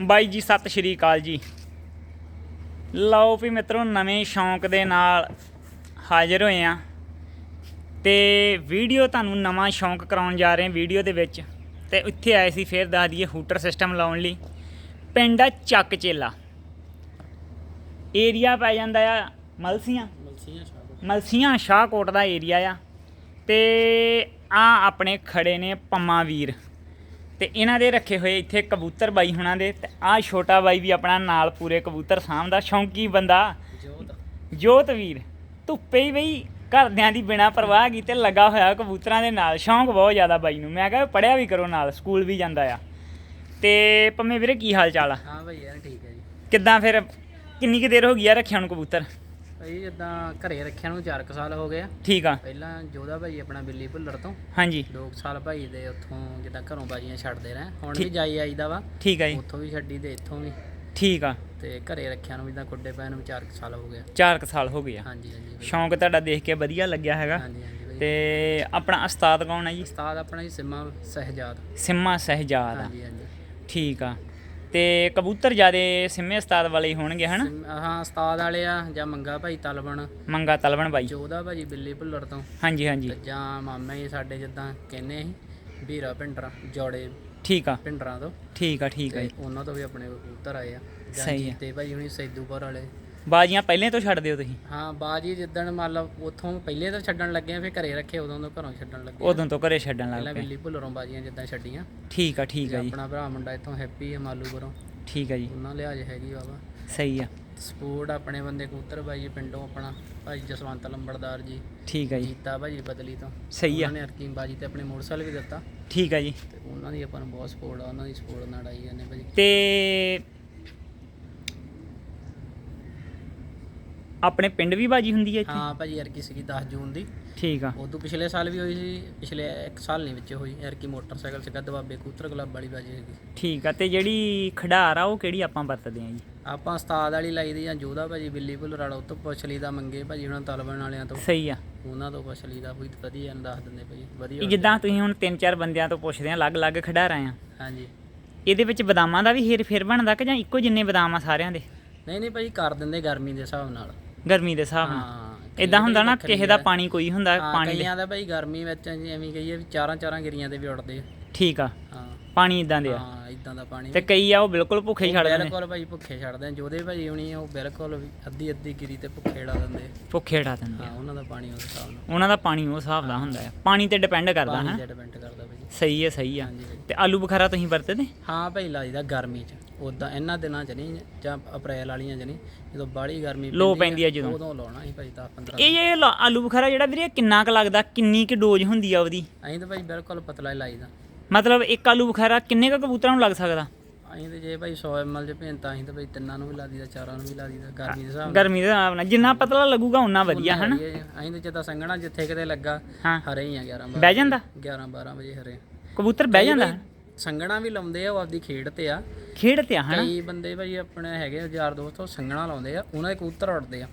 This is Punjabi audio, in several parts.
ਬਾਈ ਜੀ ਸਤਿ ਸ਼੍ਰੀ ਅਕਾਲ ਜੀ। ਲਓ ਵੀ ਮਿੱਤਰੋ ਨਵੇਂ ਸ਼ੌਂਕ ਦੇ ਨਾਲ ਹਾਜ਼ਰ ਹੋਏ ਆ ਤੇ ਵੀਡੀਓ ਤੁਹਾਨੂੰ ਨਵਾਂ ਸ਼ੌਂਕ ਕਰਾਉਣ ਜਾ ਰਹੇ ਹਾਂ ਵੀਡੀਓ ਦੇ ਵਿੱਚ। ਤੇ ਇੱਥੇ ਆਏ ਸੀ ਫੇਰ ਦੱਸ ਦਈਏ ਹੂਟਰ ਸਿਸਟਮ ਲਾਉਣ ਲਈ। ਪਿੰਡ ਆ ਚੱਕ ਚੇਲਾ। ਏਰੀਆ ਪੈ ਜਾਂਦਾ ਆ ਮਲਸੀਆਂ। ਮਲਸੀਆਂ ਸ਼ਾਹ ਮਲਸੀਆਂ ਸ਼ਾਹਕੋਟ ਦਾ ਏਰੀਆ ਆ। ਤੇ ਆ ਆਪਣੇ ਖੜੇ ਨੇ ਪੰਮਾ ਵੀਰ। ਤੇ ਇਹਨਾਂ ਦੇ ਰੱਖੇ ਹੋਏ ਇੱਥੇ ਕਬੂਤਰ ਬਾਈ ਹੁਣਾਂ ਦੇ ਤੇ ਆ ਛੋਟਾ ਬਾਈ ਵੀ ਆਪਣਾ ਨਾਲ ਪੂਰੇ ਕਬੂਤਰ ਸਾਂਭਦਾ ਸ਼ੌਂਕੀ ਬੰਦਾ। ਜੋਤ। ਜੋਤ ਵੀਰ ਧੁੱਪੇ ਹੀ ਬਈ ਘਰਦਿਆਂ ਦੀ ਬਿਨਾ ਪਰਵਾਹ ਕੀਤੇ ਲੱਗਾ ਹੋਇਆ ਕਬੂਤਰਾਂ ਦੇ ਨਾਲ ਸ਼ੌਂਕ ਬਹੁਤ ਜ਼ਿਆਦਾ ਬਾਈ ਨੂੰ। ਮੈਂ ਕਿਹਾ ਪੜਿਆ ਵੀ ਕਰੋ ਨਾਲ ਸਕੂਲ ਵੀ ਜਾਂਦਾ ਆ। ਤੇ ਪੰਮੇ ਵੀਰੇ ਕੀ ਹਾਲ ਚਾਲ ਆ? ਹਾਂ ਭਾਈ ਯਾਰ ਠੀਕ ਹੈ ਜੀ। ਕਿੱਦਾਂ ਫਿਰ ਕਿੰਨੀ ਕੁ ਦੇਰ ਹੋ ਗਈ ਆ ਰੱਖਿਆ ਨੂੰ ਕਬੂਤਰ? ਭਾਈ ਜਿੱਦਾਂ ਘਰੇ ਰੱਖਿਆ ਨੂੰ 4 ਸਾਲ ਹੋ ਗਏ ਆ। ਠੀਕ ਆ। ਪਹਿਲਾਂ ਜੋਦਾ ਭਾਈ ਆਪਣਾ ਬਿੱਲੀ ਭੁੱਲਰ ਤੋਂ। ਹਾਂਜੀ। 2 ਸਾਲ ਭਾਈ ਦੇ ਉੱਥੋਂ ਜਿੱਦਾਂ ਘਰੋਂ ਬਾਜੀਆਂ ਛੱਡਦੇ ਰਹੇ। ਹੁਣ। ਵੀ ਜਾਈ ਆਈਦਾ ਵਾ। ਠੀਕ ਆ ਜੀ। ਉੱਥੋਂ ਵੀ ਛੱਡੀ ਤੇ ਇੱਥੋਂ ਵੀ। ਠੀਕ ਆ। ਤੇ ਘਰੇ ਰੱਖਿਆ ਨੂੰ ਤਾਂ ਕੁੱਡੇ ਪੈਣ ਨੂੰ 4 ਸਾਲ ਹੋ ਗਏ 4 ਕੁ ਸਾਲ ਹੋ ਗਏ ਹਾਂਜੀ ਹਾਂਜੀ। ਸ਼ੌਂਕ ਤੁਹਾਡਾ ਦੇਖ ਕੇ ਵਧੀਆ ਲੱਗਿਆ ਹੈਗਾ। ਹਾਂਜੀ ਹਾਂਜੀ ਤੇ ਆਪਣਾ ਉਸਤਾਦ ਕੌਣ ਹੈ ਜੀ? ਉਸਤਾਦ ਆਪਣਾ ਜੀ ਸਿਮਾ ਸਹਿਜਾਦ। ਸਿੰਮਾ ਸਹਿਜਾਦ। ਹਾਂਜੀ ਹਾਂਜੀ। ਠੀਕ ਆ। ਤੇ ਕਬੂਤਰ ਜਿਆਦੇ ਸਿੰਮੇ ਉਸਤਾਦ ਵਾਲੇ ਹੀ ਹੋਣਗੇ ਹਨਾ? ਹਾਂ ਉਸਤਾਦ ਵਾਲੇ ਆ ਜਾਂ ਮੰਗਾ ਭਾਈ ਤਲਬਣ ਮੰਗਾ ਤਲਵਣ ਬਾਈ। ਜੋਦਾ ਭਾਜੀ ਬਿੱਲੀ ਭੁੱਲਰ ਤੋਂ। ਹਾਂਜੀ ਹਾਂਜੀ। ਜਾਂ ਮਾਮਾ ਜੀ ਸਾਡੇ ਜਿੱਦਾਂ ਕਹਿੰਦੇ ਸੀ ਵੀਰਾ ਪਿੰਡਰਾ ਜੋੜੇ ਠੀਕ ਆ। ਪਿੰਡਰਾਂ ਤੋਂ। ਠੀਕ ਆ ਠੀਕ ਆ ਉਹਨਾਂ ਤੋਂ ਵੀ ਆਪਣੇ ਕਬੂਤਰ ਆਏ ਆ। ਜਾਂ। ਜੀਤੇ ਭਾਈ ਹੁਣੀ ਸੈਦੂਪੁਰ ਵਾਲੇ। ਬਾਜੀਆਂ ਪਹਿਲੇ ਤੋਂ ਛੱਡ ਦਿਓ ਤੁਸੀਂ। ਹਾਂ ਬਾਜੀ ਜਿੱਦਣ ਮੰਨ ਲਓ ਉੱਥੋਂ ਪਹਿਲੇ ਤਾਂ ਛੱਡਣ ਲੱਗੇ ਆ ਫਿਰ ਘਰੇ ਰੱਖੇ ਉਦੋਂ ਤੋਂ ਘਰੋਂ ਛੱਡਣ ਲੱਗੇ। ਉਦੋਂ ਤੋਂ ਘਰੇ ਛੱਡਣ ਲੱਗ ਪਹਿਲਾਂ ਪਏ। ਬਿੱਲੀ ਭੁੱਲਰੋਂ ਬਾਜੀਆਂ ਜਿੱਦਾਂ ਛੱਡੀਆਂ। ਠੀਕ ਆ ਠੀਕ ਤੇ ਆ ਜੀ। ਆਪਣਾ ਭਰਾ ਮੁੰਡਾ ਇੱਥੋਂ ਹੈਪੀ ਹੈ ਮਾਲੂਪੁਰੋਂ। ਠੀਕ ਆ ਜੀ। ਉਹਨਾਂ ਲਿਹਾਜ਼ ਹੈਗੀ ਬਾਬਾ। ਸਹੀ ਆ। ਸਪੋਰਟ ਆਪਣੇ ਬੰਦੇ ਕਬੂਤਰ ਬਾਈ ਪਿੰਡੋਂ ਆਪਣਾ ਭਾਈ ਜਸਵੰਤ ਲੰਬੜਦਾਰ ਜੀ। ਠੀਕ ਆ ਜੀ। ਜੀਤਾ ਭਾਜੀ ਬਦਲੀ ਤੋਂ। ਸਹੀ ਆ। ਉਹਨਾਂ ਨੇ ਅਰਕੀਮ ਬਾਜੀ ਤੇ ਆਪਣੇ ਮੋਟਰਸਾਈਕਲ ਵੀ ਦਿੱਤਾ। ਠੀਕ ਆ ਜੀ। ਤੇ ਉਹਨਾਂ ਦੀ ਆਪਾਂ ਨੂੰ ਬਹੁਤ ਸਪੋਰਟ ਆ ਉਹਨਾਂ ਦੀ ਸਪੋਰਟ ਨਾਲ ਆਈ ਜਾਂਦੇ ਭਾਜੀ। ਤੇ ਆਪਣੇ ਪਿੰਡ ਵੀ ਬਾਜੀ ਹੁੰਦੀ ਹੈ ਇੱਥੇ? ਹਾਂ ਭਾਜੀ ਅਰਕੀ ਸੀਗੀ 10 ਜੂਨ ਦੀ। ਠੀਕ ਆ। ਉਦੋਂ ਪਿਛਲੇ ਸਾਲ ਵੀ ਹੋਈ ਸੀ ਪਿਛਲੇ 1 ਸਾਲ ਨਹੀਂ ਵਿੱਚ ਹੋਈ ਅਰਕੀ ਮੋਟਰਸਾਈਕਲ ਸੀਗਾ ਦਬਾਬੇ ਕੂਤਰ ਕਲੱਬ ਵਾਲੀ ਬਾਜੀ ਸੀਗੀ। ਠੀਕ ਆ ਤੇ ਜਿਹੜੀ ਖਿਡਾਰ ਆ ਉਹ ਕਿਹੜੀ ਆਪਾਂ ਵਰਤਦੇ ਆ ਜੀ? ਆਪਾਂ ਉਸਤਾਦ ਵਾਲੀ ਲਾਈ ਦੀ ਜਾਂ ਜੋਧਾ ਭਾਜੀ ਬਿੱਲੀ ਭੁੱਲਰ ਵਾਲਾ ਉਹ ਤੋਂ ਪੁੱਛ ਲਈਦਾ ਮੰਗੇ ਭਾਜੀ ਉਹਨਾਂ ਤਲਬਣ ਵਾਲਿਆਂ ਤੋਂ। ਸਹੀ ਆ। ਉਹਨਾਂ ਤੋਂ ਪੁੱਛ ਲਈਦਾ ਕੋਈ ਵਧੀਆ ਨੂੰ ਦੱਸ ਦਿੰਦੇ ਭਾਜੀ ਵਧੀਆ ਜਿੱਦਾਂ ਤੁਸੀਂ ਹੁਣ ਤਿੰਨ ਚਾਰ ਬੰਦਿਆਂ ਤੋਂ ਪੁੱਛਦੇ ਆ ਅਲੱਗ-ਅਲੱਗ ਖਿਡਾਰਾਂ ਆ। ਹਾਂਜੀ। ਇਹਦੇ ਵਿੱਚ ਬਦਾਮਾਂ ਦਾ ਵੀ ਹੇਰ ਫੇਰ ਬਣਦਾ ਕਿ ਜਾਂ ਇੱਕੋ ਜਿੰਨੇ ਬਦਾਮ ਆ ਸਾਰਿਆਂ ਦੇ? ਨਹੀਂ ਨਹੀਂ ਭਾਜੀ ਕਰ ਦਿੰਦੇ ਗਰਮੀ ਦੇ ਹਿਸਾਬ ਨਾਲ। ਗਰਮੀ ਦੇ ਹਿਸਾਬ ਨਾਲ। ਹਾਂ ਇਦਾਂ ਹੁੰਦਾ ਨਾ ਕਿਸੇ ਦਾ। ਪਾਣੀ ਕੋਈ ਹੁੰਦਾ ਹਾਂ, ਪਾਣੀ ਦੇ ਕਈਆਂ ਦਾ ਭਾਈ ਗਰਮੀ ਵਿੱਚ ਐਵੇਂ ਕਹੀਏ ਵੀ ਚਾਰਾਂ ਚਾਰਾਂ ਗਿਰੀਆਂ ਤੇ ਵੀ ਉੱਡਦੇ ਆ। ਠੀਕ ਆ। ਹਾਂ। ਪਾਣੀ ਇਦਾਂ ਦੇ ਆ। ਹਾਂ ਇਦਾਂ ਦਾ ਪਾਣੀ ਤੇ ਕਈ ਆ ਉਹ ਬਿਲਕੁਲ ਭੁੱਖੇ ਹੀ ਛੱਡ ਦਿੰਦੇ ਬਿਲਕੁਲ ਭਾਈ ਭੁੱਖੇ ਛੱਡਦੇ ਆ। ਜੋਦੇ ਭਾਜੀ ਹੁਣੀ ਉਹ ਬਿਲਕੁਲ ਵੀ ਅੱਧੀ ਅੱਧੀ ਗਿਰੀ ਤੇ ਭੁੱਖੇ ੜਾ ਦਿੰਦੇ ਭੁੱਖੇ ਢਾ ਦਿੰਦੇ ਹਾਂ ਉਹਨਾਂ ਦਾ ਪਾਣੀ ਉਸ ਹਿਸਾਬ ਨਾਲ। ਉਹਨਾਂ ਦਾ ਪਾਣੀ ਉਹ ਹਿਸਾਬ ਦਾ ਹੁੰਦਾ ਆ। ਪਾਣੀ ਤੇ ਡਿਪੈਂਡ ਕਰਦਾ ਪਾਣੀ ਹੈ। ਤੇ ਡਿਪੈਂਡ ਕਰਦਾ ਭਾਜੀ ਸਹੀ ਹੈ ਸਹੀ ਆ। ਭਾਈ। ਤੇ ਆਲੂ ਬੁਖਾਰਾ ਤੁਸੀਂ ਵਰਤਦੇ? ਹਾਂ ਭਾਈ ਲਾਈਦਾ ਗਰਮੀ 'ਚ। ਉਦਾਂ ਇਹਨਾਂ ਦਿਨਾਂ 'ਚ ਨਹੀਂ ਜਾਂ ਅਪ੍ਰੈਲ ਵਾਲੀਆਂ 'ਚ ਨਹੀਂ ਜਦੋਂ ਬਾਹਲੀ ਗਰਮੀ ਲੋ ਪੈਂਦੀ ਆ ਜਦੋਂ। ਉਦੋਂ ਲਾਉਣਾ ਸੀ ਭਾਈ 10 15 ਇਹ ਲਾ- ਆਲੂ ਬੁਖਾਰਾ ਜਿਹੜਾ ਵੀਰੇ ਕਿੰਨਾ ਕੁ ਲੱਗਦਾ? ਕਿੰਨੀ ਕੁ ਡੋਜ਼ ਹੁੰਦੀ ਆ ਉਹਦੀ? ਅਸੀਂ ਤਾਂ ਭਾਈ ਬਿਲਕੁਲ ਪਤਲਾ ਹੀ ਲਾਈਦਾ। ਮਤਲਬ ਇੱਕ ਆਲੂ ਬੁਖਾਰਾ ਕਿੰਨੇ ਕੁ ਕਬੂਤਰਾਂ ਨੂੰ ਲੱਗ ਸਕਦਾ? ਅਸੀਂ ਤੇ ਜੇ ਭਾਈ 100 ml 'ਚ ਭੇਂਤਾ ਅਸੀਂ ਤਾਂ ਭਾਈ ਤਿੰਨਾਂ ਨੂੰ ਵੀ ਲਾ ਦਈਦਾ ਚਾਰਾਂ ਨੂੰ ਵੀ ਲਾ ਦਈਦਾ ਗਰਮੀ ਦੇ ਹਿਸਾਬ ਨਾਲ। ਗਰਮੀ ਦੇ ਹਿਸਾਬ ਨਾਲ। ਜਿੰਨਾ ਪਤਲਾ ਲੱਗੂਗਾ ਉਨਾ ਵਧੀਆ ਹਨਾ। ਅਸੀਂ ਤਾਂ ਜਿੱਦਾਂ ਸੰਘਣਾ ਜਿੱਥੇ ਕਿਤੇ ਲੱਗਾ ਹਾਂ। ਹਰੇ ਹੀ ਆ 11 12 ਬਹਿ ਜਾਂਦਾ? 11 12 ਵਜੇ ਹਰੇ। ਕਬੂਤਰ ਬਹਿ ਜਾਂਦਾ? ਸੰਘਣਾ ਵੀ ਲਾਉਂਦੇ ਆ ਉਹ ਆਪਦੀ ਖੇਡ ਤੇ ਆ। ਖੇਡ ਤੇ ਆ ਹਨਾ? ਕਈ ਬੰਦੇ ਭਾਈ ਆਪਣੇ ਹੈਗੇ ਯਾਰ ਦੋਸਤ ਉਹ ਸੰਘਣਾ ਲਾਉਂਦੇ ਆ ਉਹਨਾਂ ਦੇ ਕਬੂਤਰ ਉੱਡਦੇ ਆ।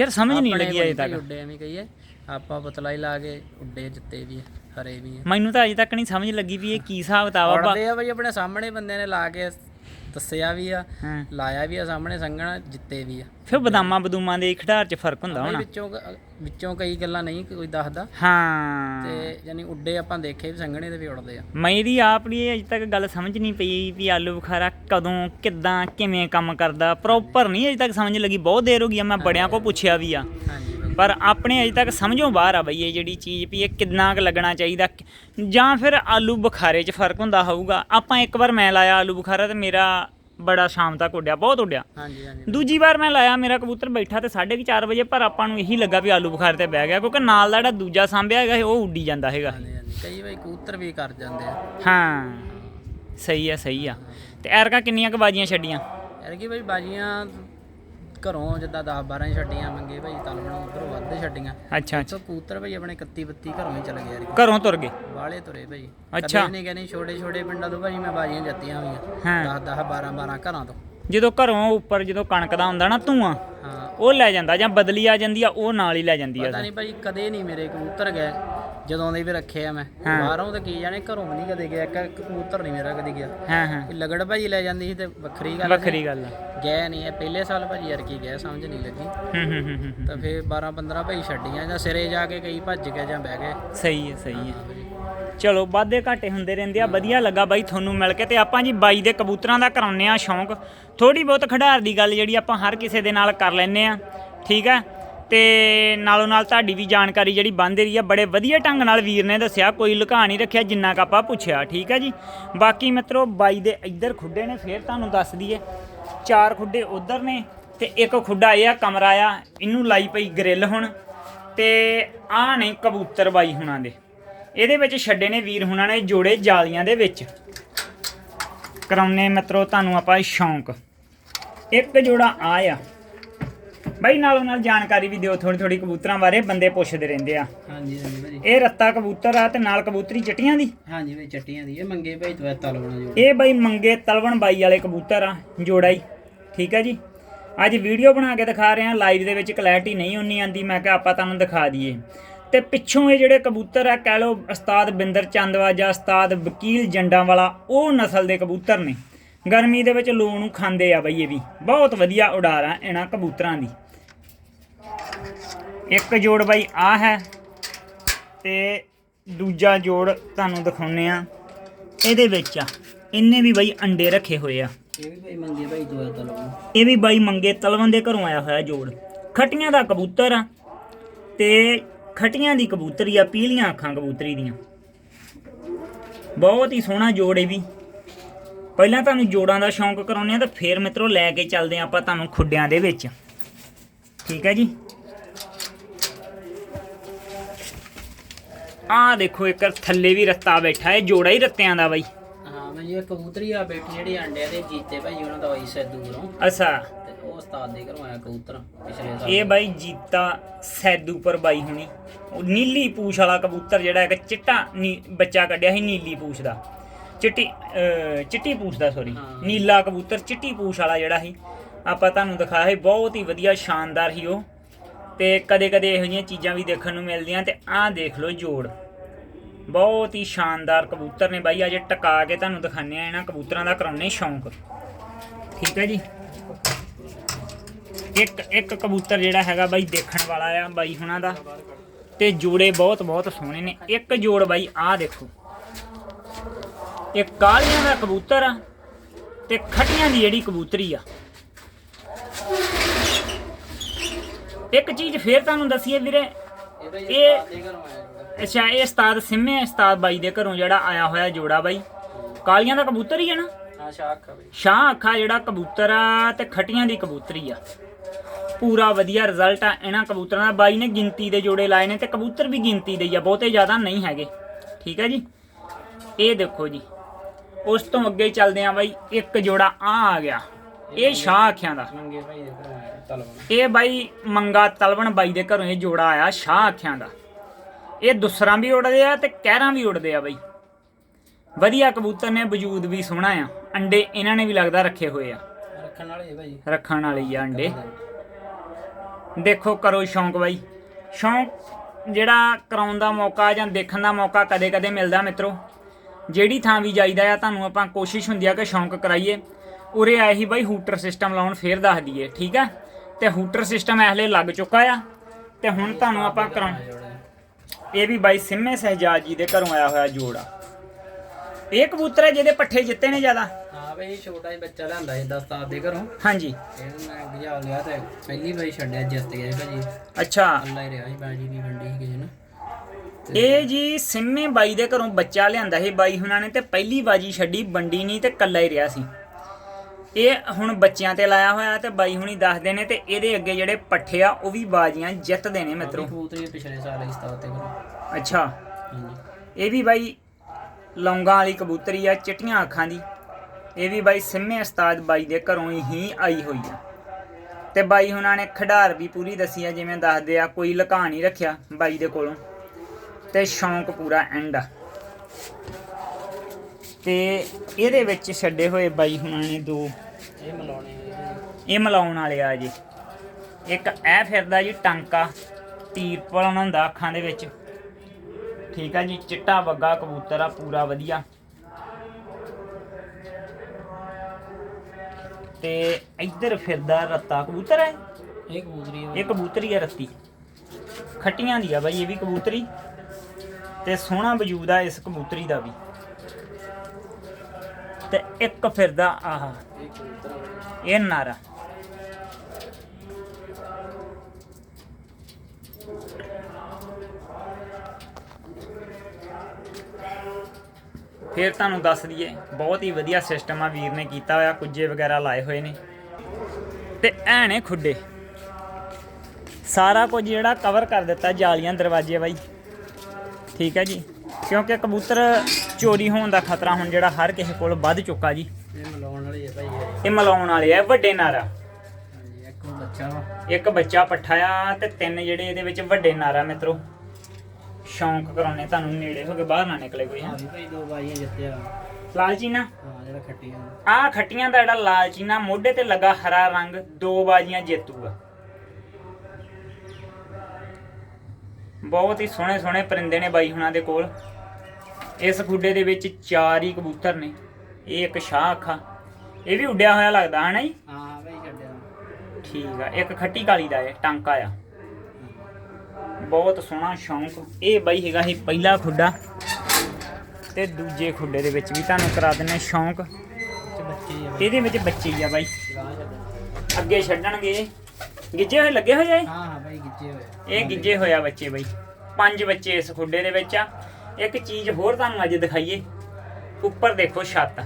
ਯਾਰ ਸਮਝ ਨਹੀਂ ਲੱਗੀ ਅਜੇ ਤੱਕ। ਉੱਡੇ ਐਵੇਂ ਕਹੀਏ ਆਪਾਂ ਪਤਲਾ ਹੀ ਲਾ ਕੇ ਉੱਡੇ ਜਿੱਤੇ ਵੀ ਆ, ਹਰੇ ਵੀ ਆ। ਮੈਨੂੰ ਤਾਂ ਅਜੇ ਤੱਕ ਨਹੀਂ ਸਮਝ ਲੱਗੀ ਵੀ ਇਹ ਕੀ ਹਿਸਾਬ ਕਿਤਾਬ ਆ ਉੱਡਦੇ ਆ ਭਾਈ ਆਪਣੇ ਸਾਹਮਣੇ ਬੰਦੇ ਨੇ ਲਾ ਕੇ ਦੱਸਿਆ ਵੀ ਆ ਹਾਂ। ਲਾਇਆ ਵੀ ਆ ਸਾਹਮਣੇ ਸੰਘਣਾ ਜਿੱਤੇ ਵੀ ਆ। ਫਿਰ ਬਦਾਮਾਂ ਬਦੂਮਾਂ ਦੇ ਖਿਡਾਰ 'ਚ ਫ਼ਰਕ ਹੁੰਦਾ ਹੋਣਾ। ਵਿੱਚੋਂ ਵਿੱਚੋਂ ਕਈ ਗੱਲਾਂ ਨਹੀਂ ਕੋਈ ਦੱਸਦਾ। ਹਾਂ। ਤੇ ਯਾਨੀ ਉੱਡੇ ਆਪਾਂ ਦੇਖੇ ਵੀ ਸੰਘਣੇ ਦੇ ਵੀ ਉੱਡਦੇ ਆ। ਮੇਰੀ ਆਪ ਲਈ ਅਜੇ ਤੱਕ ਗੱਲ ਸਮਝ ਨਹੀਂ ਪਈ ਵੀ ਆਲੂ ਬੁਖਾਰਾ ਕਦੋਂ ਕਿੱਦਾਂ ਕਿਵੇਂ ਕੰਮ ਕਰਦਾ। ਪ੍ਰੋਪਰ ਨਹੀਂ ਅਜੇ ਤੱਕ ਸਮਝ ਲੱਗੀ ਬਹੁਤ ਦੇਰ ਹੋ ਗਈ ਆ ਮੈਂ ਬੜਿਆਂ ਕੋ ਪੁੱਛਿਆ ਵੀ ਆ। ਹਾਂਜੀ। ਪਰ ਆਪਣੇ ਅਜੇ ਤੱਕ ਸਮਝੋਂ ਬਾਹਰ ਆ ਬਈ ਇਹ ਜਿਹੜੀ ਚੀਜ਼ ਵੀ ਇਹ ਕਿੰਨਾ ਕੁ ਲੱਗਣਾ ਚਾਹੀਦਾ। ਜਾਂ ਫਿਰ ਆਲੂ ਬੁਖਾਰੇ 'ਚ ਫ਼ਰਕ ਹੁੰਦਾ ਹੋਊਗਾ। ਆਪਾਂ ਇੱਕ ਵਾਰ ਮੈਂ ਲਾਇਆ ਆਲੂ ਬੁਖਾਰਾ ਤੇ ਮੇਰਾ ਬੜਾ ਸ਼ਾਮ ਤੱਕ ਉੱਡਿਆ ਬਹੁਤ ਉੱਡਿਆ। ਹਾਂਜੀ ਹਾਂਜੀ। ਦੂਜੀ ਵਾਰ ਮੈਂ ਲਾਇਆ ਮੇਰਾ ਕਬੂਤਰ ਬੈਠਾ ਤੇ 4:30 ਵਜੇ ਪਰ ਆਪਾਂ ਨੂੰ ਇਹੀ ਲੱਗਾ ਵੀ ਆਲੂ ਬੁਖਾਰੇ ਤੇ ਬਹਿ ਗਿਆ ਕਿਉਂਕਿ ਨਾਲ ਦਾ ਜਿਹੜਾ ਦੂਜਾ ਸਾਂਭਿਆ ਹੈਗਾ ਉਹ ਉੱਡੀ ਜਾਂਦਾ ਹੈਗਾ। ਹਾਂਜੀ ਹਾਂਜੀ। ਕਈ ਵਾਰੀ ਕਬੂਤਰ ਵੀ ਕਰ ਜਾਂਦੇ ਆ। ਹਾਂ ਸਹੀ ਆ ਸਹੀ ਆ। ਤੇ ਐਰਕਾ ਕਿੰਨੀਆਂ ਕੁ ਬਾਜੀਆਂ ਛੱਡੀਆਂ? ਯਾਰ ਕਿ ਭਾਈ ਬਾਜੀਆਂ ਘਰੋਂ ਜਿੱਦਾਂ 10 12 ਹੀ ਛੱਡੀਆਂ ਮੰਗੇ ਭਾਈ ਤਲਵਣ ਉਧਰੋਂ ਵੱਧ ਛੱਡੀਆਂ। ਅੱਛਾ ਅੱਛਾ ਇੱਥੋਂ ਕਬੂਤਰ ਭਾਈ ਆਪਣੇ 31 32 ਘਰੋਂ ਹੀ ਚਲੇ ਗਏ ਯਾਰ। ਘਰੋਂ ਤੁਰ ਗਏ? ਬਾਲੇ ਤੁਰੇ ਭਾਈ। ਅੱਛਾ। ਨਹੀਂ ਕਹਿੰਦੇ ਛੋਟੇ ਛੋਟੇ ਪਿੰਡਾਂ ਤੋਂ ਭਾਈ ਮੈਂ ਬਾਜੀਆਂ ਜੱਤੀਆਂ ਹੋਈਆਂ। ਹਾਂ। 10 10 12 12 ਘਰਾਂ ਤੋਂ। ਜਦੋਂ ਘਰੋਂ ਉੱਪਰ ਜਦੋਂ ਕਣਕ ਦਾ ਹੁੰਦਾ ਨਾ ਧੂਆਂ ਹਾਂ। ਉਹ ਲੈ ਜਾਂਦਾ ਜਾਂ ਬਦਲੀ ਆ ਜਾਂਦੀ ਆ ਉਹ ਨਾਲ ਹੀ ਲੈ ਜਾਂਦੀ ਆ ਪਤਾ ਨਹੀਂ ਭਾਈ ਕਦੇ ਨਹੀਂ ਮੇਰੇ ਕਬੂਤਰ ਗਏ। ਜਦੋਂ ਦੇ ਵੀ ਰੱਖੇ ਆ ਮੈਂ। ਬਾਹਰੋਂ ਤੇ ਕੀ ਜਾਣੇ ਘਰੋਂ ਵੀ ਨਹੀਂ ਕਦੇ ਗਿਆ ਇੱਕ ਕਬੂਤਰ ਨਹੀਂ ਮੇਰਾ ਕਦੇ ਗਿਆ। ਹਾਂ ਹਾਂ। ਲਗੜ ਭਾਜੀ ਲੈ ਜਾਂਦੀ ਸੀ ਤੇ ਵੱਖਰੀ ਗੱਲ ਵੱਖਰੀ ਗੱਲ ਆ। ਗਏ ਨਹੀਂ ਇਹ ਪਹਿਲੇ ਸਾਲ ਭਾਜੀ ਯਾਰ ਕੀ ਗਿਆ ਸਮਝ ਨਹੀਂ ਲੱਗੀ। ਹੂੰ ਹੂੰ ਹੂੰ ਹੂੰ, ਹੂੰ। ਤਾਂ ਫੇਰ 12 15 ਭਾਈ ਛੱਡੀਆਂ ਜਾਂ ਸਿਰੇ ਜਾ ਕੇ ਕਈ ਭੱਜ ਗਏ ਜਾਂ ਬਹਿ ਗਏ। ਸਹੀ ਹੈ ਸਹੀ ਹੈ। ਚਲੋ ਵਾਧੇ ਘਾਟੇ ਹੁੰਦੇ ਰਹਿੰਦੇ ਆ ਵਧੀਆ ਲੱਗਾ ਬਾਈ ਤੁਹਾਨੂੰ ਮਿਲ ਕੇ ਤੇ ਆਪਾਂ ਜੀ ਬਾਈ ਦੇ ਕਬੂਤਰਾਂ ਦਾ ਕਰਾਉਂਦੇ ਆ ਸ਼ੌਂਕ। ਥੋੜੀ ਬਹੁਤ ਖਿਡਾਰ ਦੀ ਗੱਲ ਜਿਹੜੀ ਆਪਾਂ ਹਰ ਕਿਸੇ ਦੇ ਨਾਲ ਕਰ ਲੈਨੇ ਆ ਠੀਕ ਹੈ? ਤੇ ਨਾਲੋਂ ਨਾਲ ਤੁਹਾਡੀ ਵੀ ਜਾਣਕਾਰੀ ਜਿਹੜੀ ਬੰਦ ਰਹੀ ਆ ਬੜੇ ਵਧੀਆ ਢੰਗ ਨਾਲ ਵੀਰ ਨੇ ਦੱਸਿਆ, ਕੋਈ ਲੁਕਾ ਨਹੀਂ ਰੱਖਿਆ, ਜਿੰਨਾ ਕ ਆਪਾਂ ਪੁੱਛਿਆ, ਠੀਕ ਹੈ ਜੀ? ਬਾਕੀ ਮਿੱਤਰੋ, ਬਾਈ ਦੇ ਇੱਧਰ ਖੁੱਡੇ ਨੇ, ਫੇਰ ਤੁਹਾਨੂੰ ਦੱਸ ਦਈਏ। ਚਾਰ ਖੁੱਡੇ ਉਧਰ ਨੇ ਤੇ ਇੱਕ ਖੁੱਡਾ ਇਹ ਆ, ਕਮਰਾ ਆ, ਇਹਨੂੰ ਲਾਈ ਪਈ ਗ੍ਰਿਲ ਹੁਣ। ਤੇ ਆ ਨੇ ਕਬੂਤਰ ਬਾਈ ਹੁਣਾਂ ਦੇ। ਇਹਦੇ ਵਿੱਚ ਛੱਡੇ ਨੇ ਵੀਰ ਹੁਣਾਂ ਨੇ ਜੋੜੇ ਜਾਲੀਆਂ ਦੇ ਵਿੱਚ। ਕਰਾਉਨੇ ਮਿੱਤਰੋ, ਤੁਹਾਨੂੰ ਆਪਾਂ ਸ਼ੌਂਕ। ਇੱਕ ਜੋੜਾ ਆ ਆ। ਬਾਈ ਨਾਲੋਂ ਨਾਲ ਜਾਣਕਾਰੀ ਵੀ ਦਿਓ ਥੋੜੀ ਥੋੜੀ ਕਬੂਤਰਾਂ ਬਾਰੇ ਬੰਦੇ ਪੁੱਛਦੇ ਰਹਿੰਦੇ ਆ। ਹਾਂਜੀ ਹਾਂਜੀ ਭਾਜੀ ਇਹ ਰੱਤਾ ਕਬੂਤਰ ਆ ਤੇ ਨਾਲ ਕਬੂਤਰੀ ਚਟੀਆਂ ਦੀ? ਹਾਂਜੀ ਭਾਈ ਚੱਟੀਆਂ ਦੀ। ਇਹ ਮੰਗੇ ਭਾਈ ਤਵੇ ਤਲਵਣਾ ਜੋ ਇਹ ਬਾਈ ਮੰਗੇ ਤਲਵਣ ਬਾਈ ਵਾਲੇ ਕਬੂਤਰ ਆ ਜੋੜਾ ਹੀ ਠੀਕ ਹੈ ਜੀ? ਅੱਜ ਵੀਡੀਓ ਬਣਾ ਕੇ ਦਿਖਾ ਰਹੇ ਹਾਂ ਲਾਈਵ ਦੇ ਵਿੱਚ ਕਲੈਰਿਟੀ ਨਹੀਂ ਉਨੀ ਆਂਦੀ ਮੈਂ ਕਿਹਾ ਆਪਾਂ ਤੁਹਾਨੂੰ ਦਿਖਾ ਦਈਏ। ਤੇ ਪਿੱਛੋਂ ਇਹ ਜਿਹੜੇ ਕਬੂਤਰ ਆ ਕਹਿ ਲਓ ਉਸਤਾਦ ਬਿੰਦਰ ਚੰਦਵਾ ਜਾਂ ਉਸਤਾਦ ਵਕੀਲ ਜੰਡਾਂ ਵਾਲਾ ਉਹ ਨਸਲ ਦੇ ਕਬੂਤਰ ਨੇ। ਗਰਮੀ ਦੇ ਵਿੱਚ ਲੂਣ ਨੂੰ ਖਾਂਦੇ ਆ ਬਈ ਇਹ ਵੀ। ਬਹੁਤ ਵਧੀਆ ਉਡਾਰ ਆ ਇਹਨਾਂ ਕਬੂਤਰਾਂ ਦੀ। ਇੱਕ ਜੋੜ ਬਾਈ ਆ ਹੈ ਤੇ ਦੂਜਾ ਜੋੜ ਤੁਹਾਨੂੰ ਦਿਖਾਉਨੇ ਆ ਇਹਦੇ ਵਿੱਚ ਆ ਇਹਨੇ ਵੀ ਬਾਈ ਅੰਡੇ ਰੱਖੇ ਹੋਏ ਆ। ਇਹ ਵੀ ਮੰਗੇ ਇਹ ਬਾਈ ਮੰਗੇ ਤਲਵਨ ਦੇ ਘਰੋਂ ਆਇਆ ਹੋਇਆ ਜੋੜ। ਖਟੀਆਂ ਦਾ ਕਬੂਤਰ ਆ ਤੇ ਖਟੀਆਂ ਦੀ ਕਬੂਤਰੀ ਆ ਪੀਲੀਆਂ ਅੱਖਾਂ ਕਬੂਤਰੀ ਦੀਆਂ। ਬਹੁਤ ਹੀ ਸੋਹਣਾ ਜੋੜ ਇਹ ਵੀ। ਪਹਿਲਾਂ ਤੁਹਾਨੂੰ ਜੋੜਾਂ ਦਾ ਸ਼ੌਂਕ ਕਰਾਉਂਦੇ ਆ ਤਾਂ ਫੇਰ ਮਿੱਤਰੋ ਲੈ ਕੇ ਚੱਲਦੇ ਆ ਆਪਾਂ ਤੁਹਾਨੂੰ ਖੁੱਡਿਆਂ ਦੇ ਵਿੱਚ। ਠੀਕ ਹੈ ਜੀ? ਆਹ ਦੇਖੋ ਇੱਕ ਥੱਲੇ ਵੀ ਰੱਤਾ ਬੈਠਾ ਹੈ ਜੋੜਾ ਹੀ ਰੱਤਿਆਂ ਦਾ ਬਾਈ। ਹਾਂ ਭਾਈ ਇਹ ਕਬੂਤਰੀ ਆ ਬੈਠੀ ਜਿਹੜੀ ਅੰਡਿਆਂ ਦੇ ਜੀਤੇ ਭਾਈ ਉਹਨਾਂ ਦਾ ਵਾਈ ਸੈਦੂ ਘਰੋਂ ਅੱਛਾ। ਤੇ ਉਹ ਉਸਤਾਦ ਦੇ ਘਰੋਂ ਆਇਆ ਕਬੂਤਰ ਪਿਛਲੇ ਸਾਲ। ਇਹ ਬਾਈ ਜੀਤਾ ਸੈਦੂਪਰ ਬਾਈ ਹੁਣੀ। ਉਹ ਨੀਲੀ ਪੂਛ ਵਾਲਾ ਕਬੂਤਰ ਜਿਹੜਾ ਇੱਕ ਚਿੱਟਾ ਨੀ- ਬੱਚਾ ਕੱਢਿਆ ਸੀ ਨੀਲੀ ਪੂਛ ਦਾ। ਚਿੱਟੀ ਅਹ, ਚਿੱਟੀ ਪੂਛ ਦਾ ਸੌਰੀ ਹਾਂ। ਨੀਲਾ ਕਬੂਤਰ ਚਿੱਟੀ ਪੂਛ ਵਾਲਾ ਜਿਹੜਾ ਸੀ। ਆਪਾਂ ਤੁਹਾਨੂੰ ਦਿਖਾਇਆ ਸੀ ਬਹੁਤ ਹੀ ਵਧੀਆ ਸ਼ਾਨਦਾਰ ਸੀ ਉਹ। ਤੇ ਕਦੇ ਕਦੇ ਇਹੋ ਜਿਹੀਆਂ ਚੀਜ਼ਾਂ ਵੀ ਦੇਖਣ ਨੂੰ ਮਿਲਦੀਆਂ ਤੇ ਆਹ ਦੇਖ ਲਓ ਜੋੜ। ਬਹੁਤ ਹੀ ਸ਼ਾਨਦਾਰ ਕਬੂਤਰ ਨੇ ਬਾਈ, ਅਜੇ ਟਕਾ ਕੇ ਤੁਹਾਨੂੰ ਦਿਖਾਉਂਦੇ ਆ ਇਹਨਾਂ ਕਬੂਤਰਾਂ ਦਾ ਕਰਾਉਣੇ ਸ਼ੌਂਕ। ਠੀਕ ਹੈ ਜੀ? ਇੱਕ ਇੱਕ ਕਬੂਤਰ ਜਿਹੜਾ ਹੈਗਾ ਬਾਈ ਦੇਖਣ ਵਾਲਾ ਆ ਬਾਈ ਹੁਣਾਂ ਦਾ। ਤੇ ਜੋੜੇ ਬਹੁਤ ਬਹੁਤ ਸੋਹਣੇ ਨੇ। ਇੱਕ ਜੋੜ ਬਾਈ, ਆਹ ਦੇਖੋ। ਇਹ ਕਾਲੀਆਂ ਦਾ ਕਬੂਤਰ ਆ ਤੇ ਖਟੀਆਂ ਦੀ ਜਿਹੜੀ ਕਬੂਤਰੀ ਆ। ਇੱਕ ਚੀਜ਼ ਫੇਰ ਤੁਹਾਨੂੰ ਦਸੀਏ ਵੀਰੇ, ਇਹ ਅੱਛਾ ਇਹ ਉਸਤਾਦ ਸਿੰਮੇ ਉਸਤਾਦ ਬਾਈ ਦੇ ਘਰੋਂ ਜਿਹੜਾ ਆਇਆ ਹੋਇਆ ਜੋੜਾ ਬਾਈ। ਕਾਲੀਆਂ ਦਾ ਕਬੂਤਰ ਹੀ ਹੈ ਨਾ? ਹਾਂ ਸ਼ਾਖ ਆ ਭਾਈ ਸ਼ਾਹ ਅੱਖਾਂ ਜਿਹੜਾ ਕਬੂਤਰ ਆ ਤੇ ਖਟੀਆਂ ਦੀ ਕਬੂਤਰੀ ਆ। ਪੂਰਾ ਵਧੀਆ ਰਿਜ਼ਲਟ ਆ ਇਹਨਾਂ ਕਬੂਤਰਾਂ ਦਾ। ਬਾਈ ਨੇ ਗਿਣਤੀ ਦੇ ਜੋੜੇ ਲਾਏ ਨੇ ਤੇ ਕਬੂਤਰ ਵੀ ਗਿਣਤੀ ਦੇ ਹੀ ਆ ਬਹੁਤੇ ਜ਼ਿਆਦਾ ਨਹੀਂ ਹੈਗੇ। ਠੀਕ ਹੈ ਜੀ? ਇਹ ਦੇਖੋ ਜੀ। ਉਸ ਤੋਂ ਅੱਗੇ ਚੱਲਦੇ ਆ ਬਾਈ ਇੱਕ ਜੋੜਾ ਆ ਆ ਗਿਆ। ਇਹ ਸ਼ਾਹ ਅੱਖਾਂ ਦਾ। ਇਹ ਬਾਈ ਮੰਗਾ ਤਲਵਣ ਬਾਈ ਦੇ ਘਰੋਂ ਇਹ ਜੋੜਾ ਆਇਆ ਸ਼ਾਹ ਅੱਖਾਂ ਦਾ। ਇਹ ਦੁਸਰਾਂ ਵੀ ਉੜਦੇ ਆ ਤੇ ਕਹਿਰਾਂ ਵੀ ਉੜਦੇ ਆ ਬਾਈ। ਵਧੀਆ ਕਬੂਤਰ ਨੇ ਵਜੂਦ ਵੀ ਸੋਹਣਾ ਆ। ਅੰਡੇ ਇਹਨਾਂ ਨੇ ਵੀ ਲੱਗਦਾ ਰੱਖੇ ਹੋਏ ਆ। ਰੱਖਣ ਵਾਲੇ ਭਾਈ ਰੱਖਣ ਵਾਲੇ ਹੀ ਆ ਅੰਡੇ। ਦੇਖੋ ਕਰੋ ਸ਼ੌਂਕ ਬਾਈ। ਸ਼ੌਂਕ ਜਿਹੜਾ ਕਰਾਉਣ ਦਾ ਮੌਕਾ ਜਾਂ ਦੇਖਣ ਦਾ ਮੌਕਾ ਕਦੇ-ਕਦੇ ਮਿਲਦਾ ਮਿੱਤਰੋ। ਜਿਹੜੀ ਥਾਂ ਵੀ ਜਾਈਦਾ ਆ ਤੁਹਾਨੂੰ ਆਪਾਂ ਕੋਸ਼ਿਸ਼ ਹੁੰਦੀ ਆ ਕਿ ਸ਼ੌਂਕ ਕਰਾਈਏ। ਉਰੇ ਆਏ ਹੀ ਬਾਈ ਹੂਟਰ ਸਿਸਟਮ ਲਾਉਣ ਫੇਰ ਦੱਸ ਦਈਏ ਠੀਕ ਆ? ਤੇ ਹੂਟਰ ਸਿਸਟਮ ਐਹਲੇ ਲੱਗ ਚੁੱਕਾ ਆ। ਤੇ ਹੁਣ ਤੁਹਾਨੂੰ ਆਪਾਂ ਕਰਾਉਂ ਇਹ ਵੀ ਬਾਈ ਸਿੰਮੇ ਸਹਿਜਾਜ ਜੀ ਦੇ ਘਰੋਂ ਆਇਆ ਹੋਇਆ ਜੋੜ। ਇਹ ਕਬੂਤਰ ਹੈ ਜਿਹਦੇ ਪੱਠੇ ਜਿੱਤੇ ਨੇ ਜ਼ਿਆਦਾ। ਹਾਂ ਭਾਈ ਛੋਟਾ ਜਿਹਾ ਬੱਚਾ ਲਿਆਂਦਾ ਸੀ ਦਸਤਾਰ ਦੇ ਘਰੋਂ। ਹਾਂਜੀ। ਇਹਨੂੰ ਮੈਂ ਗਜਾ ਲਿਆ ਤੇ ਪਹਿਲੀ ਵਾਰੀ ਛੱਡਿਆ ਜਿੱਤ ਗਿਆ ਭਾਜੀ। ਅੱਛਾ। ਅੱਲਾ ਹੀ ਰਿਹਾ ਸੀ ਬਾਜੀ ਦੀ ਵੰਡੀ ਸੀ ਕਿਸੇ ਨੇ ਇਹ ਜੀ ਸਿੰਮੇ ਬਾਈ ਦੇ ਘਰੋਂ ਬੱਚਾ ਲਿਆਂਦਾ ਸੀ ਬਾਈ ਹੁਣਾਂ ਨੇ ਤੇ ਪਹਿਲੀ ਬਾਜੀ ਛੱਡੀ ਬੰਡੀ ਨਹੀਂ ਤੇ ਕੱਲਾ ਹੀ ਰਿਹਾ ਸੀ। ਇਹ ਹੁਣ ਬੱਚਿਆਂ ਤੇ ਲਾਇਆ ਹੋਇਆ ਤੇ ਬਾਈ ਹੁਣੀ ਦੱਸਦੇ ਨੇ ਤੇ ਇਹਦੇ ਅੱਗੇ ਜਿਹੜੇ ਪੱਠੇ ਆ ਉਹ ਵੀ ਬਾਜੀਆਂ ਜਿੱਤਦੇ ਨੇ ਮਿੱਤਰੋ। ਕਬੂਤਰੀ ਪਿਛਲੇ ਸਾਲ ਇਸ ਉਸਤਾਦ ਦੇ ਘਰੋਂ ਅੱਛਾ। ਇਹ ਵੀ ਬਾਈ ਲੌਂਗਾਂ ਵਾਲੀ ਕਬੂਤਰੀ ਆ ਚਿੱਟੀਆਂ ਅੱਖਾਂ ਦੀ। ਇਹ ਵੀ ਬਾਈ ਸਿੰਮੇ ਉਸਤਾਦ ਬਾਈ ਦੇ ਘਰੋਂ ਹੀ ਆਈ ਹੋਈ ਆ। ਤੇ ਬਾਈ ਹੁਣਾਂ ਨੇ ਖਿਡਾਰ ਵੀ ਪੂਰੀ ਦੱਸੀ ਆ ਜਿਵੇਂ ਦੱਸਦੇ ਆ ਕੋਈ ਲੁਕਾ ਨਹੀਂ ਰੱਖਿਆ ਬਾਈ ਦੇ ਕੋਲੋਂ। ਤੇ ਸ਼ੌਂਕ ਪੂਰਾ ਐਂਡ ਆ। ਤੇ ਇਹਦੇ ਵਿੱਚ ਛੱਡੇ ਹੋਏ ਬਾਈ ਹੁਣਾਂ ਨੇ ਦੋ। ਇਹ ਮਿਲਾਉਣੇ ਇਹ ਮਿਲਾਉਣ ਵਾਲੇ ਆ ਜੀ। ਇੱਕ ਇਹ ਫਿਰਦਾ ਜੀ ਟਾਂਕਾ ਤੀਰ ਪਾਉਣਾ ਹੁੰਦਾ ਅੱਖਾਂ ਦੇ ਵਿੱਚ। ਠੀਕ ਆ ਜੀ ਚਿੱਟਾ ਬੱਗਾ ਕਬੂਤਰ ਆ ਪੂਰਾ ਵਧੀਆ। ਤੇ ਇੱਧਰ ਫਿਰਦਾ ਰੱਤਾ ਕਬੂਤਰ ਹੈ? ਇਹ ਕਬੂਤਰੀ ਆ। ਇਹ ਕਬੂਤਰੀ ਆ ਰੱਤੀ। ਖੱਟੀਆਂ ਦੀ ਆ ਬਾਈ ਇਹ ਵੀ ਕਬੂਤਰੀ। ਤੇ ਸੋਹਣਾ ਵਜੂਦ ਆ ਇਸ ਕਬੂਤਰੀ ਦਾ ਵੀ। ਤੇ ਇੱਕ ਫਿਰਦਾ, ਆਹਾ। ਇਹ ਨਾਰਾ। ਫਿਰ ਤੁਹਾਨੂੰ ਦੱਸ ਦਈਏ, ਬਹੁਤ ਹੀ ਵਧੀਆ ਸਿਸਟਮ ਆ ਵੀਰ ਨੇ ਕੀਤਾ ਹੋਇਆ, ਕੁੱਜੇ ਵਗੈਰਾ ਲਾਏ ਹੋਏ ਨੇ। ਤੇ ਐ ਖੁੱਡੇ। ਸਾਰਾ ਕੁਝ ਜਿਹੜਾ ਕਵਰ ਕਰ ਦਿੱਤਾ ਜਾਲੀਆਂ, ਦਰਵਾਜ਼ੇ ਬਾਈ। ਠੀਕ ਹੈ ਜੀ। ਕਿਉਂਕਿ ਕਬੂਤਰ ਚੋਰੀ ਹੋਣ ਦਾ ਖਤਰਾ ਹੁਣ ਜਿਹੜਾ ਹਰ ਕਿਸੇ ਕੋਲ ਵੱਧ ਚੁੱਕਾ ਜੀ। ਇਹ ਮਿਲਾਉਣ ਵਾਲੀ ਹੈ ਭਾਈ ਇਹ ਮਲਾਉਣ ਵਾਲੇ ਆ ਵੱਡੇ ਨਾਰਾ। ਹਾਂਜੀ ਇੱਕ ਬੱਚਾ ਵਾ ਇੱਕ ਬੱਚਾ ਪੱਠਾ ਆ ਤੇ ਤਿੰਨ ਜਿਹੜੇ ਇਹਦੇ ਵਿੱਚ ਵੱਡੇ ਨਾਰਾ ਮਿੱਤਰੋ। ਸ਼ੌਂਕ ਕਰਾਉਣੇ ਤੁਹਾਨੂੰ ਨੇੜੇ ਹੋ ਕੇ ਬਾਹਰ ਨਾ ਨਿਕਲੇ ਕੋਈ, ਹਾਂ। ਭਾਈ ਦੋ ਬਾਜੀਆਂ ਜਿੱਤਿਆ ਲਾਲ ਹਾਂ ਜਿਹੜਾ ਖੱਟੀ ਆ ਖੱਟੀਆਂ ਦਾ ਜਿਹੜਾ ਲਾਲ ਮੋਢੇ ਤੇ ਲੱਗਾ ਹਰਾ ਰੰਗ, ਦੋ ਬਾਜੀਆਂ ਜੇਤੂਗਾ ਬਹੁਤ ਹੀ ਸੋਹਣੇ ਸੋਹਣੇ ਪਰਿੰਦੇ ਨੇ ਬਾਈ ਹੁਣਾਂ ਦੇ ਕੋਲ। ਇਸ ਖੁੱਡੇ ਦੇ ਵਿੱਚ ਚਾਰ ਹੀ ਕਬੂਤਰ ਨੇ। ਇਹ ਇੱਕ ਸ਼ਾਹ ਅੱਖਾ। ਇਹ ਵੀ ਉੱਡਿਆ ਹੋਇਆ ਲੱਗਦਾ ਹੈ ਨਾ ਜੀ? ਹਾਂ ਭਾਈ ਛੱਡਿਆ ਠੀਕ ਆ ਇੱਕ ਖੱਟੀ ਕਾਲੀ ਦਾ ਹੈ ਟਾਂਕਾ ਆ। ਬਹੁਤ ਸੋਹਣਾ ਸ਼ੌਂਕ। ਇਹ ਬਾਈ ਹੈਗਾ ਸੀ ਪਹਿਲਾ ਖੁੱਡਾ ਤੇ ਦੂਜੇ ਖੁੱਡੇ ਦੇ ਵਿੱਚ ਵੀ ਤੁਹਾਨੂੰ ਕਰਾ ਦਿੰਨੇ ਸ਼ੌਂਕ। ਇਹਦੇ ਵਿੱਚ ਬੱਚੇ ਆ ਬਾਈ। ਅੱਗੇ ਛੱਡਣਗੇ। ਗਿੱਜੇ ਹੋਏ ਲੱਗੇ ਹੋਏ ਆ? ਹਾਂ ਹਾਂ ਭਾਈ ਗਿੱਜੇ ਹੋਏ ਇਹ ਗਿੱਜੇ ਹੋਇਆ ਬੱਚੇ ਬਾਈ। ਪੰਜ ਬੱਚੇ ਇਸ ਖੁੱਡੇ ਦੇ ਵਿੱਚ ਆ। ਇੱਕ ਚੀਜ਼ ਹੋਰ ਤੁਹਾਨੂੰ ਅੱਜ ਦਿਖਾਈਏ। ਉੱਪਰ ਦੇਖੋ ਛੱਤ।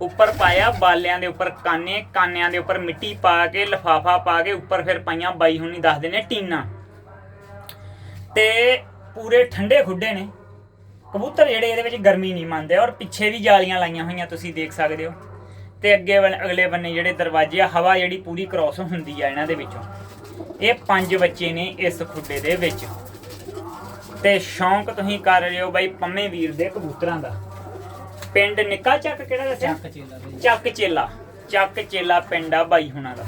ਉੱਪਰ ਪਾਇਆ ਬਾਲਿਆਂ ਦੇ ਉੱਪਰ ਕਾਨੇ, ਕਾਨਿਆਂ ਦੇ ਉੱਪਰ ਮਿੱਟੀ ਪਾ ਕੇ, ਲਫਾਫਾ ਪਾ ਕੇ, ਉੱਪਰ ਫਿਰ ਪਾਈਆਂ ਬਾਈ ਹੁਣੀ ਦੱਸਦੇ ਨੇ, ਟੀਨਾ। ਤੇ ਪੂਰੇ ਠੰਡੇ ਖੁੱਡੇ ਨੇ। ਕਬੂਤਰ ਜਿਹੜੇ ਇਹਦੇ ਵਿੱਚ ਗਰਮੀ ਨਹੀਂ ਮੰਨਦੇ ਔਰ ਪਿੱਛੇ ਵੀ ਜਾਲੀਆਂ ਲਾਈਆਂ ਹੋਈਆਂ ਤੁਸੀਂ ਦੇਖ ਸਕਦੇ ਹੋ। ਤੇ ਅੱਗੇ ਵਾਲੇ, ਅਗਲੇ ਬੰਨੇ ਜਿਹੜੇ ਦਰਵਾਜ਼ੇ ਆ, ਹਵਾ ਜਿਹੜੀ ਪੂਰੀ ਕ੍ਰਾਸ ਹੁੰਦੀ ਆ ਇਹਨਾਂ ਦੇ ਵਿੱਚੋਂ। ਇਹ ਪੰਜ ਬੱਚੇ ਨੇ ਇਸ ਖੁੱਡੇ ਦੇ ਵਿੱਚ। ਤੇ ਸ਼ੌਂਕ ਤੁਸੀਂ ਕਰ ਰਹੇ ਹੋ ਬਾਈ ਪੰਮੇ ਵੀਰ ਦੇ ਕਬੂਤਰਾਂ ਦਾ। ਪਿੰਡ ਨਿੱਕਾ ਚੱਕ ਕਿਹੜਾ ਦੱਸਿਆ? ਚੱਕ ਚੇਲਾ ਚੱਕ ਚੇਲਾ। ਚੱਕ ਚੇਲਾ ਪਿੰਡ ਆ ਬਾਈ ਹੁਣਾਂ ਦਾ।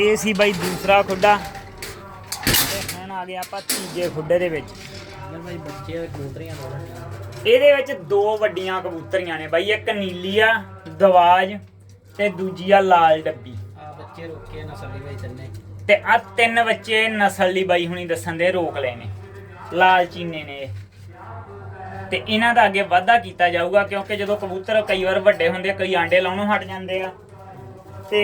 ਇਹ ਸੀ ਬਾਈ ਦੂਸਰਾ ਖੁੱਡਾ। ਤੇ ਹੁਣ ਆ ਗਿਆ ਆਪਾਂ ਤੀਜੇ ਖੁੱਡੇ ਦੇ ਵਿੱਚ। ਬੱਚੇ ਕਬੂਤਰੀਆਂ ਇਹਦੇ ਵਿੱਚ ਦੋ ਵੱਡੀਆਂ ਕਬੂਤਰੀਆਂ ਨੇ ਬਾਈ। ਇੱਕ ਨੀਲੀ ਆ ਦਵਾਜ ਤੇ ਦੂਜੀ ਆ ਲਾਲ ਡੱਬੀ। ਆ ਬੱਚੇ ਰੋਕੇ ਨਸਲੀ ਭਾਈ ਤੰਨੇ। ਤੇ ਆ ਤਿੰਨ ਬੱਚੇ ਨਸਲ ਲਈ ਬਾਈ ਹੁਣੀ ਦੱਸਣ ਦੇ ਰੋਕ ਲਏ ਨੇ। ਲਾਲ ਚੀਨੇ ਨੇ ਤੇ ਇਹਨਾਂ ਦਾ ਅੱਗੇ ਵਾਧਾ ਕੀਤਾ ਜਾਊਗਾ ਕਿਉਂਕਿ ਜਦੋਂ ਕਬੂਤਰ ਕਈ ਵਾਰ ਵੱਡੇ ਹੁੰਦੇ ਕਈ ਆਂਡੇ ਲਾਉਣੋਂ ਹਟ ਜਾਂਦੇ ਆ। ਤੇ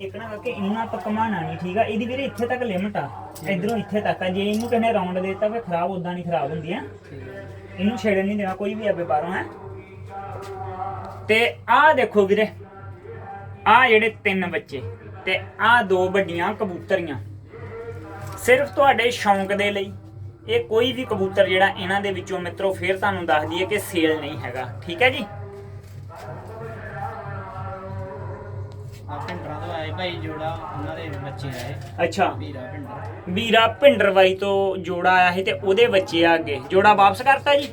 ਇੱਕ ਨਾ ਕਿ ਇੰਨਾ ਤਾਂ ਕਮਾਣਾ ਨਹੀਂ ਠੀਕ ਆ? ਇਹਦੀ ਵੀਰੇ ਇੱਥੇ ਤੱਕ ਲਿਮਟ ਆ। ਇਧਰੋਂ ਇੱਥੇ ਤੱਕ ਆ। ਜੇ ਇਹਨੂੰ ਕਿਸੇ ਰਾਉਂਡ ਦੇਤਾ ਫੇ ਖਰਾਬ ਉਦਾਂ ਨਹੀਂ ਖਰਾਬ ਹੁੰਦੀ ਆ। ਇਹਨੂੰ ਛੇੜਨ ਨਹੀਂ ਦੇਣਾ ਕੋਈ ਵੀ ਆਵੇ ਬਾਹਰੋਂ ਹੈ? ਤੇ ਆਹ ਦੇਖੋ ਵੀਰੇ ਆਹ ਜਿਹੜੇ ਤਿੰਨ ਬੱਚੇ ਤੇ ਆਹ ਦੋ ਵੱਡੀਆਂ ਕਬੂਤਰੀਆਂ। ਸਿਰਫ ਤੁਹਾਡੇ ਸ਼ੌਂਕ ਦੇ ਲਈ। ਇਹ ਕੋਈ ਵੀ ਕਬੂਤਰ ਜਿਹੜਾ ਇਹਨਾਂ ਦੇ ਵਿੱਚੋਂ ਮਿੱਤਰੋ ਫੇਰ ਤੁਹਾਨੂੰ ਦੱਸ ਦਈਏ ਕਿ ਸੇਲ ਨਹੀਂ ਹੈਗਾ। ਠੀਕ ਹੈ ਜੀ? ਪਿੰਡਰਾਂ ਤੋਂ ਆਏ ਭਾਈ ਜੋੜਾ ਉਹਨਾਂ ਦੇ ਬੱਚੇ ਆਏ। ਅੱਛਾ। ਵੀਰਾ ਪਿੰਡਰ ਵੀਰਾ ਭਿੰਡਰਵਾਈ ਤੋਂ ਜੋੜਾ ਆਇਆ ਸੀ ਤੇ ਉਹਦੇ ਬੱਚੇ ਆ ਅੱਗੇ ਜੋੜਾ ਵਾਪਸ ਕਰਤਾ ਜੀ?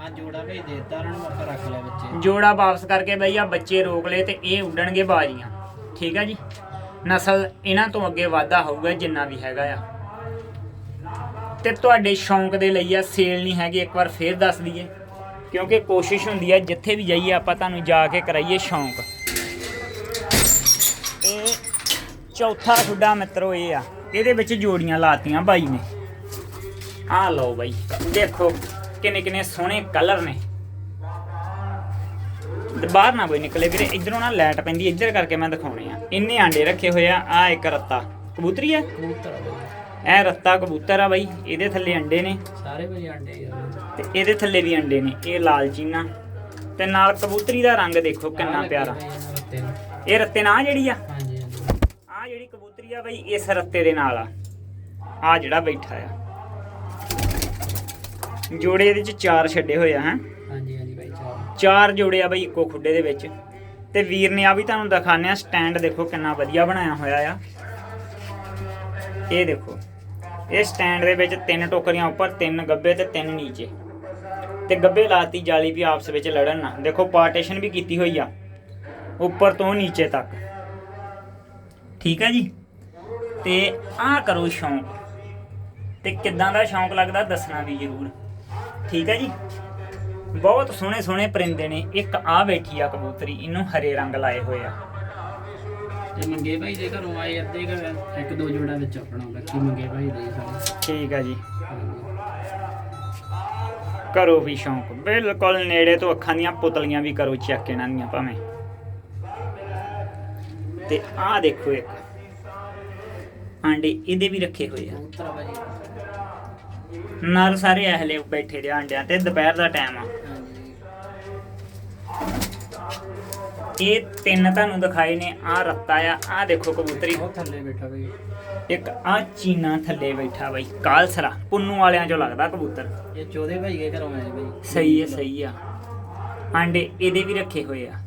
ਆ ਜੋੜਾ ਭਾਈ ਦੇਤਾ ਉਹਨਾਂ ਨੂੰ ਆਪਾਂ ਰੱਖ ਲਿਆ ਬੱਚੇ। ਜੋੜਾ ਵਾਪਸ ਕਰਕੇ ਬਈ ਆ ਬੱਚੇ ਰੋਕ ਲਏ ਤੇ ਇਹ ਉੱਡਣਗੇ ਬਾਜੀਆਂ। ਠੀਕ ਆ ਜੀ? ਨਸਲ ਇਹਨਾਂ ਤੋਂ ਅੱਗੇ ਵਾਧਾ ਹੋਊਗਾ ਜਿੰਨਾ ਵੀ ਹੈਗਾ ਆ। ਤੇ ਤੁਹਾਡੇ ਸ਼ੌਂਕ ਦੇ ਲਈ ਆ ਸੇਲ ਨਹੀਂ ਹੈਗੀ, ਇੱਕ ਵਾਰ ਫੇਰ ਦੱਸ ਦਈਏ। ਕਿਉਂਕਿ ਕੋਸ਼ਿਸ਼ ਹੁੰਦੀ ਆ, ਜਿੱਥੇ ਵੀ ਜਾਈਏ, ਆਪਾਂ ਤੁਹਾਨੂੰ ਜਾ ਕੇ ਕਰਾਈਏ ਸ਼ੌਂਕ। ਤੇ ਚੌਥਾ ਤੁਹਾਡਾ ਮਿੱਤਰੋ ਇਹ ਆ, ਇਹਦੇ ਵਿੱਚ ਜੋੜੀਆਂ ਲਾਤੀਆਂ ਬਾਈ ਨੇ। ਆ ਲਓ ਬਾਈ, ਦੇਖੋ ਕਿੰਨੇ ਕਿੰਨੇ ਸੋਹਣੇ ਕਲਰ ਨੇ। ਤੇ ਬਾਹਰ ਨਾ ਕੋਈ ਨਿਕਲੇ ਵੀਰੇ ਇਧਰੋਂ ਨਾ ਲਾਈਟ ਪੈਂਦੀ ਇੱਧਰ ਕਰਕੇ ਮੈਂ ਦਿਖਾਉਣੇ ਆ। ਇੰਨੇ ਆਂਡੇ ਰੱਖੇ ਹੋਏ ਆ ਆ ਇੱਕ ਰੱਤਾ। ਕਬੂਤਰੀ ਆ? ਕਬੂਤਰ ਆ ਇਹ ਰੱਤਾ ਕਬੂਤਰ ਆ ਬਾਈ ਇਹਦੇ ਥੱਲੇ ਅੰਡੇ ਨੇ। ਸਾਰੇ ਆਂਡੇ ਯਾਰ ਤੇ ਇਹਦੇ ਥੱਲੇ ਵੀ ਅੰਡੇ ਨੇ ਇਹ ਲਾਲ ਚੀਨਾ। ਤੇ ਨਾਲ ਕਬੂਤਰੀ ਦਾ ਰੰਗ ਦੇਖੋ ਕਿੰਨਾ ਪਿਆਰਾ। ਇਹ ਰੱਤੇ ਨਾਲ ਜਿਹੜੀ ਆ? ਹਾਂਜੀ ਆ ਜਿਹੜੀ ਕਬੂਤਰੀ ਆ ਬਾਈ ਇਸ ਰੱਤੇ ਦੇ ਨਾਲ ਆ। ਆ ਜਿਹੜਾ ਬੈਠਾ ਆ। ਜੋੜੇ ਇਹਦੇ ਚ ਚਾਰ ਛੱਡੇ ਹੋਏ ਆ ਹੈ। ਚਾਰ ਜੋੜੇ ਆ ਬਈ, ਇੱਕੋ ਖੁੱਡੇ ਦੇ ਵਿੱਚ। ਤੇ ਵੀਰ ਨੇ ਆ ਵੀ ਤੁਹਾਨੂੰ ਦਿਖਾਣੇ ਆ, ਸਟੈਂਡ ਦੇਖੋ ਕਿੰਨਾ ਵਧੀਆ ਬਣਾਇਆ ਹੋਇਆ ਆ। ਇਹ ਦੇਖੋ, ਇਹ ਸਟੈਂਡ ਦੇ ਵਿੱਚ ਤਿੰਨ ਟੋਕਰੀਆਂ ਉੱਪਰ, ਤਿੰਨ ਗੱਬੇ ਤੇ ਤਿੰਨ ਨੀਚੇ। ਤੇ ਗੱਬੇ ਲਾਤੀ ਜਾਲੀ ਵੀ ਆਪਸ ਵਿੱਚ ਲੜਨ ਨਾ। ਦੇਖੋ, ਪਾਰਟੀਸ਼ਨ ਵੀ ਕੀਤੀ ਹੋਈ ਆ, ਉੱਪਰ ਤੋਂ ਨੀਚੇ ਤੱਕ। ਠੀਕ ਹੈ ਜੀ? ਤੇ ਆਹ ਕਰੋ ਸ਼ੌਂਕ। ਤੇ ਕਿੱਦਾਂ ਦਾ ਸ਼ੌਂਕ ਲੱਗਦਾ, ਦੱਸਣਾ ਵੀ ਜ਼ਰੂਰ। ਠੀਕ ਹੈ ਜੀ? ਬਹੁਤ ਸੋਹਣੇ ਸੋਹਣੇ ਪਰਿੰਦੇ ਨੇ। ਇੱਕ ਆ ਬੈਠੀ ਆ ਕਬੂਤਰੀ ਇਹਨੂੰ ਹਰੇ ਰੰਗ ਲਾਏ ਹੋਏ ਆ। ਇਹ ਮੰਗੇ ਭਾਈ ਦੇ ਘਰੋਂ ਆਏ ਅੱਧੇ ਕੁ ਇੱਕ ਦੋ ਜੋੜਾ ਵਿੱਚ ਆਪਣਾ ਬਾਕੀ ਮੰਗੇ ਭਾਈ ਦੇ ਸਾਰੇ? ਠੀਕ ਆ ਜੀ। ਕਰੋ ਵੀ ਸ਼ੌਂਕ ਬਿਲਕੁਲ ਨੇੜੇ ਤੋਂ ਅੱਖਾਂ ਦੀਆਂ ਪੁਤਲੀਆਂ ਵੀ ਕਰੋ ਚੈੱਕ ਇਹਨਾਂ ਦੀਆਂ ਭਾਵੇਂ। ਤੇ ਆਹ ਦੇਖੋ ਇੱਕ। ਆਂਡੇ ਇਹਦੇ ਵੀ ਰੱਖੇ ਹੋਏ ਆ। ਨਾਲ ਸਾਰੇ ਇਹਲੇ ਬੈਠੇ ਦੇ ਆਂਡਿਆਂ ਤੇ ਦੁਪਹਿਰ ਦਾ ਟਾਈਮ ਆ। ਇਹ ਤਿੰਨ ਤੁਹਾਨੂੰ ਦਿਖਾਏ ਨੇ ਆ ਰੱਤਾ ਆ ਆ ਦੇਖੋ ਕਬੂਤਰੀ। ਬਹੁਤ ਥੱਲੇ ਬੈਠਾ ਭਾਈ ਇੱਕ ਆ ਚੀਨਾ ਥੱਲੇ ਬੈਠਾ ਬਾਈ ਕਾਲਸਰਾ ਪੁੰਨੂ ਵਾਲਿਆਂ ਚੋਂ ਲੱਗਦਾ ਕਬੂਤਰ। ਇਹ ਚੋਦੇ ਭਾਈ ਦੇ ਘਰੋਂ ਆਏ ਭਾਈ ਸਹੀ ਹੈ ਸਹੀ ਆ। ਆਂਡੇ ਇਹਦੇ ਵੀ ਰੱਖੇ ਹੋਏ ਆ।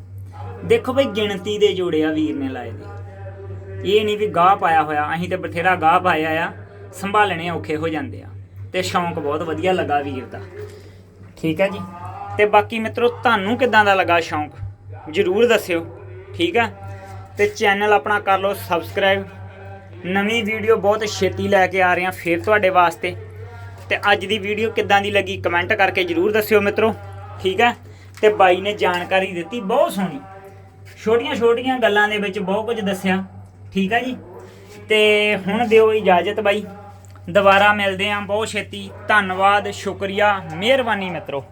ਦੇਖੋ ਬਈ ਗਿਣਤੀ ਦੇ ਜੋੜੇ ਆ ਵੀਰ ਨੇ ਲਾਏ ਦੇ ਇਹ ਨਹੀਂ ਵੀ ਗਾਹ ਪਾਇਆ ਹੋਇਆ ਅਸੀਂ ਤੇ ਬਥੇਰਾ ਗਾਹ ਪਾਇਆ ਆ ਸੰਭਾਲਣੇ ਔਖੇ ਹੋ ਜਾਂਦੇ ਆ। ਤੇ ਸ਼ੌਂਕ ਬਹੁਤ ਵਧੀਆ ਲੱਗਾ ਵੀਰ ਦਾ। ਠੀਕ ਹੈ ਜੀ? ਤੇ ਬਾਕੀ ਮਿੱਤਰੋ ਤੁਹਾਨੂੰ ਕਿਦਾਂ ਦਾ ਲੱਗਾ ਸ਼ੌਂਕ? ਜਰੂਰ ਦੱਸਿਓ, ਠੀਕ ਹੈ ਤੇ ਚੈਨਲ ਆਪਣਾ ਕਰ ਲਓ ਸਬਸਕ੍ਰਾਈਬ ਨਵੀਂ ਵੀਡੀਓ ਬਹੁਤ ਛੇਤੀ ਲੈ ਕੇ ਆ ਰਹੇ ਹਾਂ ਫੇਰ ਤੁਹਾਡੇ ਵਾਸਤੇ। ਤੇ ਅੱਜ ਦੀ ਵੀਡੀਓ ਕਿੱਦਾਂ ਦੀ ਲੱਗੀ ਕਮੈਂਟ ਕਰਕੇ ਜਰੂਰ ਦੱਸਿਓ ਮਿੱਤਰੋ, ਠੀਕ ਹੈ ਤੇ ਬਾਈ ਨੇ ਜਾਣਕਾਰੀ ਦਿੱਤੀ ਬਹੁਤ ਸੋਹਣੀ। ਛੋਟੀਆਂ ਛੋਟੀਆਂ ਗੱਲਾਂ ਦੇ ਵਿੱਚ ਬਹੁਤ ਕੁਝ ਦੱਸਿਆ, ਠੀਕ ਹੈ ਜੀ? ਤੇ ਹੁਣ ਦਿਓ ਇਜਾਜ਼ਤ ਬਾਈ। ਦੁਬਾਰਾ ਮਿਲਦੇ ਆਂ ਬਹੁਤ ਛੇਤੀ। ਧੰਨਵਾਦ, ਸ਼ੁਕਰੀਆ, ਮਿਹਰਬਾਨੀ ਮਿੱਤਰੋ।